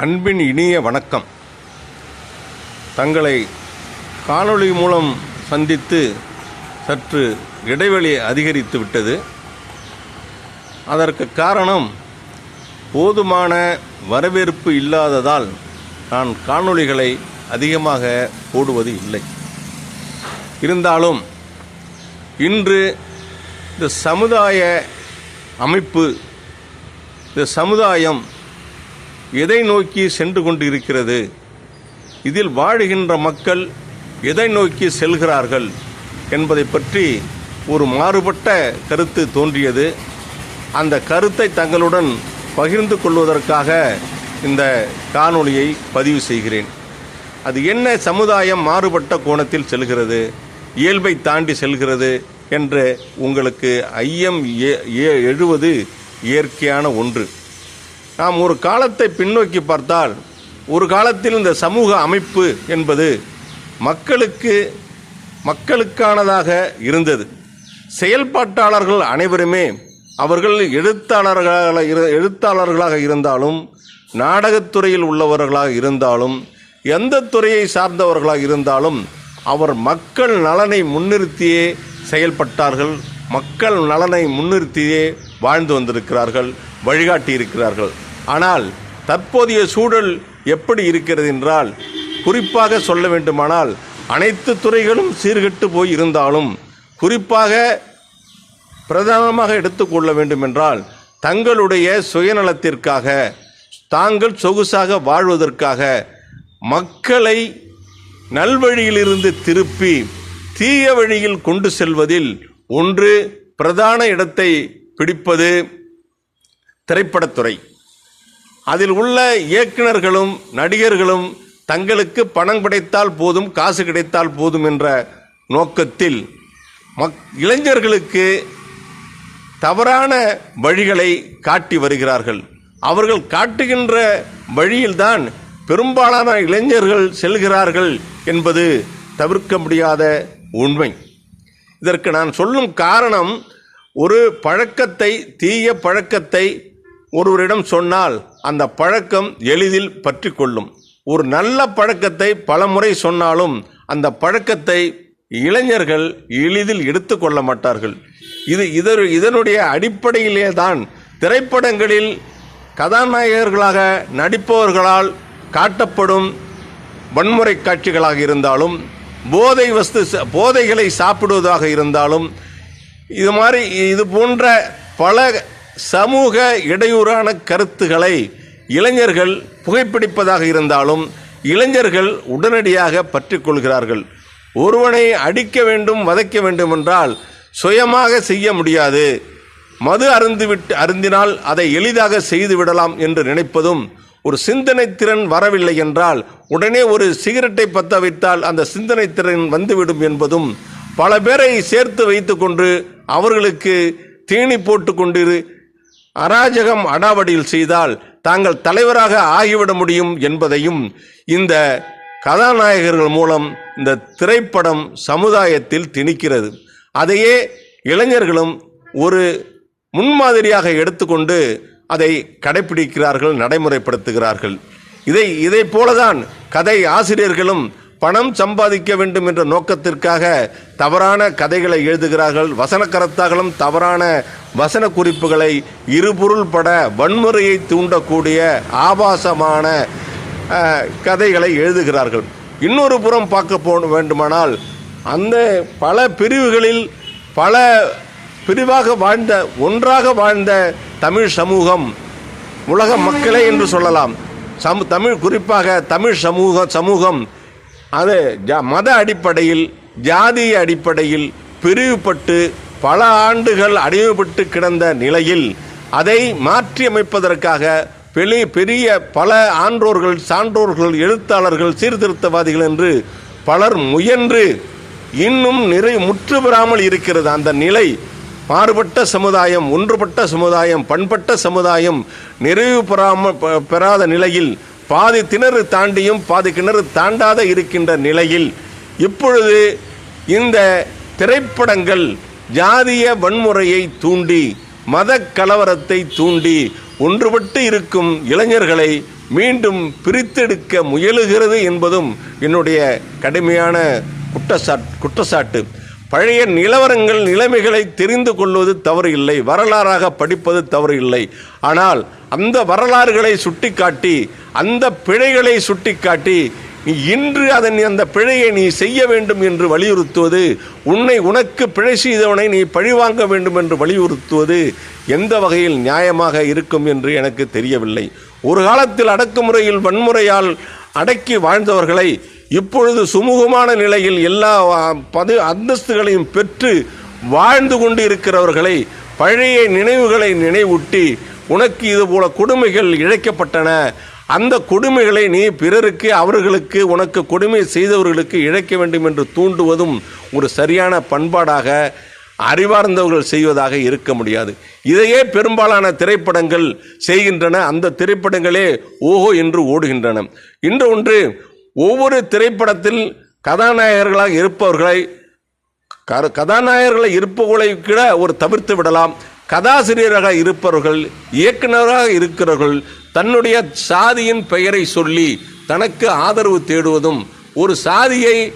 அன்பின் இனிய வணக்கம். தங்களை காணொளி மூலம் சந்தித்து சற்று இடைவெளி அதிகரித்து விட்டது. அதற்கு காரணம் போதுமான வரவேற்பு இல்லாததால் நான் காணொளிகளை அதிகமாக போடுவது இல்லை. இருந்தாலும் இன்று இந்த சமுதாய அமைப்பு இந்த சமுதாயம் எதை நோக்கி சென்று கொண்டு இருக்கிறது இதில் வாழுகின்ற மக்கள் எதை நோக்கி செல்கிறார்கள் என்பதை பற்றி ஒரு மாறுபட்ட கருத்து தோன்றியது. அந்த கருத்தை தங்களுடன் பகிர்ந்து கொள்வதற்காக இந்த காணொளியை பதிவு செய்கிறேன். அது என்ன சமுதாயம் மாறுபட்ட கோணத்தில் செல்கிறது? இயல்பை தாண்டி செல்கிறது என்று உங்களுக்கு ஐயம் ஏ- ஏ- எழுவது இயற்கையான ஒன்று. நாம் ஒரு காலத்தை பின்னோக்கி பார்த்தால் ஒரு காலத்தில் இந்த சமூக அமைப்பு என்பது மக்களுக்கு மக்களுக்கானதாக இருந்தது. செயல்பாட்டாளர்கள் அனைவருமே அவர்கள் எழுத்தாளர்களாக இரு- எழுத்தாளர்களாக இருந்தாலும் நாடகத்துறையில் உள்ளவர்களாக இருந்தாலும் எந்த துறையை சார்ந்தவர்களாக இருந்தாலும் அவர் மக்கள் நலனை முன்னிறுத்தியே செயல்பட்டார்கள் மக்கள் நலனை முன்னிறுத்தியே வாழ்ந்து வந்திருக்கிறார்கள் வழிகாட்டி இருக்கிறார்கள் ஆனால் தற்போதைய சூழல் எப்படி இருக்கிறது என்றால் குறிப்பாக சொல்ல வேண்டுமானால் அனைத்து துறைகளும் சீர்கெட்டு போய் இருந்தாலும் குறிப்பாக பிரதானமாக எடுத்துக்கொள்ள வேண்டுமென்றால் தங்களுடைய சுயநலத்திற்காக தாங்கள் சொகுசாக வாழ்வதற்காக மக்களை நல்வழியிலிருந்து திருப்பி தீய வழியில் கொண்டு செல்வதில் ஒன்று பிரதான இடத்தை பிடிப்பது திரைப்படத்துறை. அதில் உள்ள இயக்குனர்களும் நடிகர்களும் தங்களுக்கு பணம் கிடைத்தால் போதும் காசு கிடைத்தால் போதும் என்ற நோக்கத்தில் மக் இளைஞர்களுக்கு தவறான வழிகளை காட்டி வருகிறார்கள். அவர்கள் காட்டுகின்ற வழியில்தான் பெரும்பாலான இளைஞர்கள் செல்கிறார்கள் என்பது தவிர்க்க முடியாத உண்மை. இதற்கு நான் சொல்லும் காரணம் ஒரு பழக்கத்தை தீய பழக்கத்தை ஒருவரிடம் சொன்னால் அந்த பழக்கம் எளிதில் பற்றி கொள்ளும் ஒரு நல்ல பழக்கத்தை பலமுறை சொன்னாலும் அந்த பழக்கத்தை இளைஞர்கள் எளிதில் எடுத்துக்கொள்ள மாட்டார்கள். இது இதர் இதனுடைய அடிப்படையிலே தான் திரைப்படங்களில் கதாநாயகர்களாக நடிப்பவர்களால் காட்டப்படும் வன்முறை காட்சிகளாக இருந்தாலும் போதை வஸ்து ச- போதைகளை சாப்பிடுவதாக இருந்தாலும் இது மாதிரி இது போன்ற பல சமூக இடையூறான கருத்துக்களை இளைஞர்கள் புகைப்பிடிப்பதாக இருந்தாலும் இளைஞர்கள் உடனடியாக பற்றிக்கொள்கிறார்கள். ஒருவனை அடிக்க வேண்டும் வதைக்க வேண்டும் என்றால் சுயமாக செய்ய முடியாது. மது அருந்துவிட்டு அருந்தினால் அதை எளிதாக செய்து விடலாம் என்று நினைப்பதும் ஒரு சிந்தனை திறன் வரவில்லை என்றால் உடனே ஒரு சிகரெட்டை பற்ற வைத்தால் அந்த சிந்தனை திறன் வந்துவிடும் என்பதும் பல பேரை சேர்த்து வைத்துக்கொண்டு அவர்களுக்கு தீனி போட்டு கொண்டிரு அராஜகம் அடாவடியில் செய்தால் தாங்கள் தலைவராக ஆகிவிட முடியும் என்பதையும் இந்த கதாநாயகர்கள் மூலம் இந்த திரைப்படம் சமுதாயத்தில் திணிக்கிறது. அதையே இளைஞர்களும் ஒரு முன்மாதிரியாக எடுத்துக்கொண்டு அதை கடைபிடிக்கிறார்கள் நடைமுறைப்படுத்துகிறார்கள். இதை இதை போலதான் கதை ஆசிரியர்களும் பணம் சம்பாதிக்க வேண்டும் என்ற நோக்கத்திற்காக தவறான கதைகளை எழுதுகிறார்கள். வசனக்கரத்தார்களும் தவறான வசன குறிப்புகளை இருபொருள் பட வன்முறையை தூண்டக்கூடிய ஆபாசமான கதைகளை எழுதுகிறார்கள். இன்னொரு புறம் பார்க்க போ வேண்டுமானால் அந்த பல பிரிவுகளில் பல பிரிவாக வாழ்ந்த ஒன்றாக வாழ்ந்த தமிழ் சமூகம் உலக மக்களே என்று சொல்லலாம். சமு தமிழ் குறிப்பாக தமிழ் சமூக சமூகம் அது ஜ மத அடிப்படையில் ஜாதிய அடிப்படையில் பிரிவுபட்டு பல ஆண்டுகள் அடிமைப்பட்டு கிடந்த நிலையில் அதை மாற்றியமைப்பதற்காக பெரிய பெரிய பல ஆன்றோர்கள் சான்றோர்கள் எழுத்தாளர்கள் சீர்திருத்தவாதிகள் என்று பலர் முயன்று இன்னும் நிறை முற்று பெறாமல் இருக்கிறது. அந்த நிலை மாறுபட்ட சமுதாயம் ஒன்றுபட்ட சமுதாயம் பண்பட்ட சமுதாயம் நிறைவு பெறாமல் பெறாத நிலையில் பாதி திணறு தாண்டியும் பாதி கிணறு தாண்டாத இருக்கின்ற நிலையில் இப்பொழுது இந்த திரைப்படங்கள் ஜாதிய வன்முறையை தூண்டி மத கலவரத்தை தூண்டி ஒன்றுபட்டு இருக்கும் இளைஞர்களை மீண்டும் பிரித்தெடுக்க முயலுகிறது என்பதும் என்னுடைய கடுமையான குற்றச்சாட் குற்றச்சாட்டு. பழைய நிலவரங்கள் நிலைமைகளை தெரிந்து கொள்வது தவறு இல்லை. வரலாறாக படிப்பது தவறு இல்லை. ஆனால் அந்த வரலாறுகளை சுட்டிக்காட்டி அந்த பிழைகளை சுட்டிக்காட்டி இன்று அதன் அந்த பிழையை நீ செய்ய வேண்டும் என்று வலியுறுத்துவது உன்னை உனக்கு பிழை செய்தவனை நீ பழிவாங்க வேண்டும் என்று வலியுறுத்துவது எந்த வகையில் நியாயமாக இருக்கும் என்று எனக்கு தெரியவில்லை. ஒரு காலத்தில் அடக்குமுறையில் வன்முறையால் அடக்கி வாழ்ந்தவர்களை இப்பொழுது சுமூகமான நிலையில் எல்லா பது அந்தஸ்துகளையும் பெற்று வாழ்ந்து கொண்டு இருக்கிறவர்களை பழைய நினைவுகளை நினைவூட்டி உனக்கு இதுபோல கொடுமைகள் இழைக்கப்பட்டன. அந்த கொடுமைகளை நீ பிறருக்கு அவர்களுக்கு உனக்கு கொடுமை செய்தவர்களுக்கு இழைக்க வேண்டும் என்று தூண்டுவதும் ஒரு சரியான பண்பாடாக அறிவார்ந்தவர்கள் செய்வதாக இருக்க முடியாது. இதையே பெரும்பாலான திரைப்படங்கள் செய்கின்றன. அந்த திரைப்படங்களே ஓஹோ என்று ஓடுகின்றன. இன்று ஒன்று ஒவ்வொரு திரைப்படத்தில் கதாநாயகர்களாக இருப்பவர்களை கதாநாயகர்களை இருப்பவர்களை கூட ஒரு தவிர்த்து விடலாம். கதாசிரியராக இருப்பவர்கள் இயக்குனராக இருக்கிறவர்கள் தன்னுடைய சாதியின் பெயரை சொல்லி தனக்கு ஆதரவு தேடுவதும் ஒரு சாதியை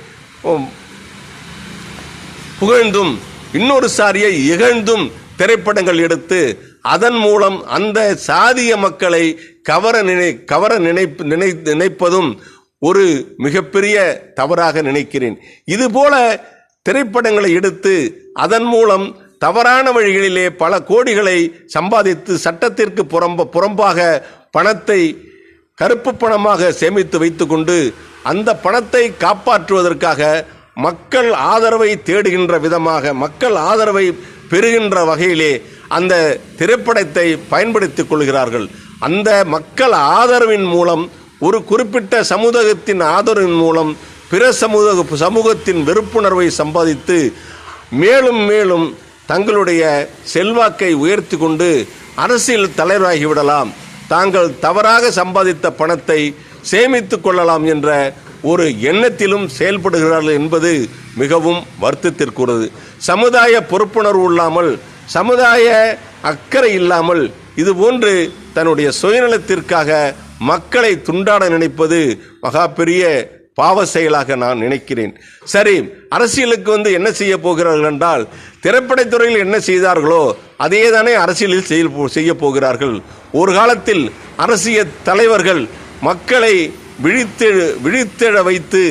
புகழ்ந்தும் இன்னொரு சாதியை இகழ்ந்தும் திரைப்படங்கள் எடுத்து அதன் மூலம் அந்த சாதிய மக்களை கவர நினை கவர நினைப்பு நினை நினைப்பதும் ஒரு மிகப்பெரிய தவறாக நினைக்கிறேன். இதுபோல திரைப்படங்களை எடுத்து அதன் மூலம் தவறான வழிகளிலே பல கோடிகளை சம்பாதித்து சட்டத்திற்கு புறம்ப புறம்பாக பணத்தை கருப்பு பணமாக சேமித்து வைத்துக்கொண்டு அந்த பணத்தை காப்பாற்றுவதற்காக மக்கள் ஆதரவை தேடுகின்ற விதமாக மக்கள் ஆதரவை பெறுகின்ற வகையிலே அந்த திரைப்படத்தை பயன்படுத்திக் கொள்கிறார்கள். அந்த மக்கள் ஆதரவின் மூலம் ஒரு குறிப்பிட்ட சமூகத்தின் ஆதரவின் மூலம் பிற சமூக சமூகத்தின் வெறுப்புணர்வை சம்பாதித்து மேலும் மேலும் தங்களுடைய செல்வாக்கை உயர்த்தி கொண்டு அரசியல் தலைவராகி விடலாம். தாங்கள் தவறாக சம்பாதித்த பணத்தை சேமித்துக் கொள்ளலாம் என்ற ஒரு எண்ணத்திலும் செயல்படுகிறார்கள் என்பது மிகவும் வருத்தத்திற்குறது சமுதாய பொறுப்புணர்வு இல்லாமல் சமுதாய அக்கறை இல்லாமல் இதுபோன்று தன்னுடைய சுயநலத்திற்காக மக்களை துண்டாட நினைப்பது மகா பெரிய பாவ செயலாக நான் நினைக்கிறேன். சரி அரசியலுக்கு வந்து என்ன செய்ய போகிறார்கள் என்றால் திரைப்படத்துறையில் என்ன செய்தார்களோ அதே தானே அரசியலில் செய்ய போகிறார்கள். ஒரு காலத்தில் அரசியல் தலைவர்கள் மக்களை விழித்து விழித்தெழ வைத்து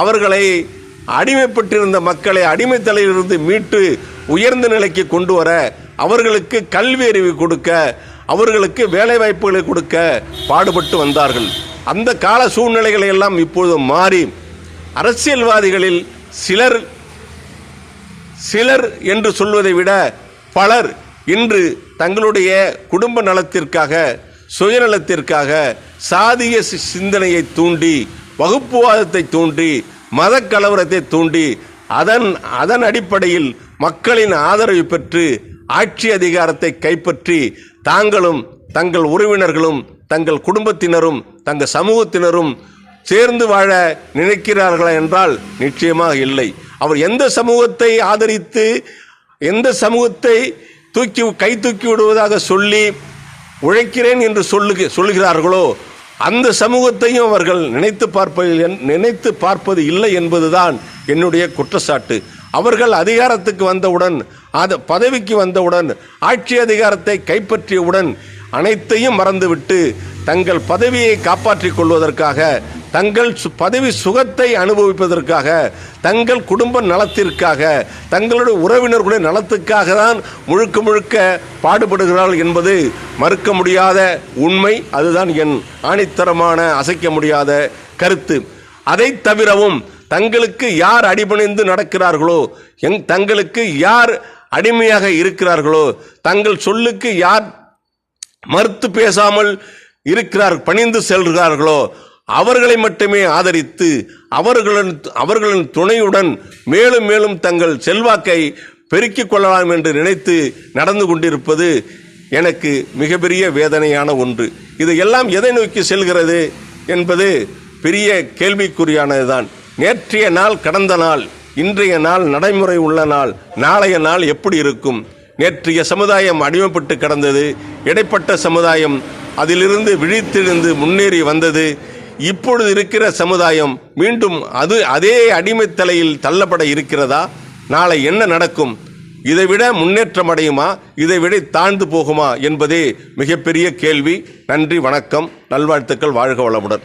அவர்களை அடிமைப்பட்டிருந்த மக்களை அடிமைத்தலையிலிருந்து மீட்டு உயர்ந்த நிலைக்கு கொண்டு வர அவர்களுக்கு கல்வி அறிவு கொடுக்க அவர்களுக்கு வேலை வாய்ப்புகளை கொடுக்க பாடுபட்டு வந்தார்கள். அந்த கால சூழ்நிலைகளை எல்லாம் இப்பொழுது மாறி அரசியல்வாதிகளில் சிலர் சிலர் என்று சொல்வதை விட பலர் இன்று தங்களுடைய குடும்ப நலத்திற்காக சுயநலத்திற்காக சாதிய சி- சிந்தனையை தூண்டி வகுப்புவாதத்தை தூண்டி மத கலவரத்தை தூண்டி அதன் அதன் அடிப்படையில் மக்களின் ஆதரவை பெற்று ஆட்சி அதிகாரத்தை கைப்பற்றி தாங்களும் தங்கள் உறவினர்களும் தங்கள் குடும்பத்தினரும் தங்கள் சமூகத்தினரும் சேர்ந்து வாழ நினைக்கிறார்களா என்றால் நிச்சயமாக இல்லை. அவர் எந்த சமூகத்தை ஆதரித்து எந்த சமூகத்தை தூக்கி கை தூக்கி விடுவதாக சொல்லி உழைக்கிறேன் என்று சொல்லு சொல்லுகிறார்களோ அந்த சமூகத்தையும் அவர்கள் நினைத்து பார்ப்பதில் நினைத்து பார்ப்பது இல்லை என்பதுதான் என்னுடைய குற்றச்சாட்டு. அவர்கள் அதிகாரத்துக்கு வந்தவுடன் அது பதவிக்கு வந்தவுடன் ஆட்சி அதிகாரத்தை கைப்பற்றியவுடன் அனைத்தையும் மறந்துவிட்டு தங்கள் பதவியை காப்பாற்றிக் கொள்வதற்காக தங்கள் சு- பதவி சுகத்தை அனுபவிப்பதற்காக தங்கள் குடும்ப நலத்திற்காக தங்களுடைய உறவினர்களுடைய நலத்துக்காக தான் முழுக்க முழுக்க பாடுபடுகிறார்கள் என்பது மறுக்க முடியாத உண்மை. அதுதான் என் ஆணித்தரமான அசைக்க முடியாத கருத்து. அதை தவிரவும் தங்களுக்கு யார் அடிபணிந்து நடக்கிறார்களோ எங் தங்களுக்கு யார் அடிமையாக இருக்கிறார்களோ தங்கள் சொல்லுக்கு யார் மறுத்து பேசாமல் இருக்கிறார் பணிந்து செல்கிறார்களோ அவர்களை மட்டுமே ஆதரித்து அவர்களின் அவர்களின் துணையுடன் மேலும் மேலும் தங்கள் செல்வாக்கை பெருக்கிக் கொள்ளலாம் என்று நினைத்து நடந்து கொண்டிருப்பது எனக்கு மிகப்பெரிய வேதனையான ஒன்று. இது எல்லாம் எதை நோக்கி செல்கிறது என்பது பெரிய கேள்விக்குறியானதுதான். நேற்றைய நாள் கடந்த நாள் இன்றைய நாள் நடைமுறை உள்ள நாள் நாளைய நாள் எப்படி இருக்கும்? நேற்றைய சமுதாயம் அடிமைப்பட்டு கிடந்தது. இடைப்பட்ட சமுதாயம் அதிலிருந்து விழித்தெழுந்து முன்னேறி வந்தது. இப்பொழுது இருக்கிற சமுதாயம் மீண்டும் அது அதே அடிமைத்தலையில் தள்ளப்பட இருக்கிறதா? நாளை என்ன நடக்கும்? இதைவிட முன்னேற்றம் அடையுமா? இதைவிட தாழ்ந்து போகுமா? என்பதே மிகப்பெரிய கேள்வி. நன்றி வணக்கம். நல்வாழ்த்துக்கள் வாழ்க வளமுடன்.